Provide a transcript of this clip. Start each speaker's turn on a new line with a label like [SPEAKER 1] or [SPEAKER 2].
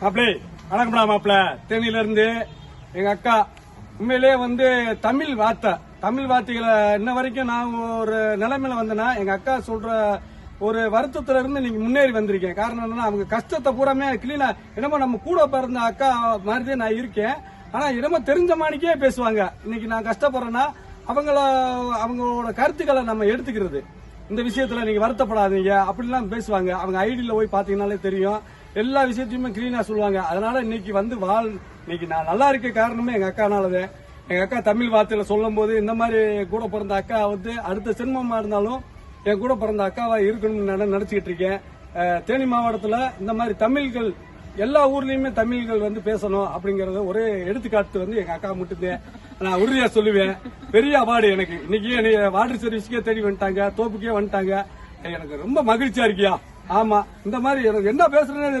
[SPEAKER 1] மாப்பிளே வணக்கம்டா மாப்பிள. தேனியில இருந்து எங்க அக்கா. உண்மையிலேயே வந்து தமிழ் வார்த்தை. தமிழ் வார்த்தைகளை இன்ன வரைக்கும் நான் ஒரு நிலைமையில வந்தேன்னா எங்க அக்கா சொல்ற ஒரு வருத்தத்துல இருந்து நீங்க முன்னேறி வந்திருக்கேன் காரணம் என்னன்னா அவங்க கஷ்டத்தை பூராமே கிளீனா என்னமோ நம்ம கூட பிறந்த அக்கா மாதிரியே நான் இருக்கேன். ஆனா என்னமோ தெரிஞ்ச மாணிக்கே பேசுவாங்க. இன்னைக்கு நான் கஷ்டப்படுறேன்னா அவங்கள அவங்களோட கருத்துக்களை நம்ம எடுத்துக்கிறது. இந்த விஷயத்துல நீங்க வருத்தப்படாதீங்க. அப்படிலாம் பேசுவாங்க. அவங்க ஐடியில போய் பாத்தீங்கன்னாலே தெரியும். எல்லா விஷயத்தையுமே கிளீனா சொல்லுவாங்க. அதனால இன்னைக்கு வந்து வாழ் இன்னைக்கு நான் நல்லா இருக்க காரணமே எங்க அக்கானாலதான். எங்க அக்கா தமிழ் வார்த்தையில சொல்லும் போது இந்த மாதிரி கூட பிறந்த அக்கா வந்து அடுத்த ஜென்மமா இருந்தாலும் என் கூட பிறந்த அக்காவா இருக்கணும்னு நான் நினைச்சுக்கிட்டு இருக்கேன். தேனி மாவட்டத்துல இந்த மாதிரி தமிழ்கள் எல்லா ஊர்லயுமே தமிழ்கள் வந்து பேசணும் அப்படிங்கறத ஒரே எடுத்துக்காட்டு வந்து எங்க அக்கா மட்டும்தான். நான் உறுதியா சொல்லுவேன். பெரிய அவார்டு எனக்கு. இன்னைக்கு வாட்டர் சர்வீஸ்க்கே தேடி வந்துட்டாங்க. தோப்புக்கே வந்துட்டாங்க. எனக்கு ரொம்ப மகிழ்ச்சியா இருக்கியா? ஆமா. இந்த மாதிரி எனக்கு என்ன பேசுறேன்னு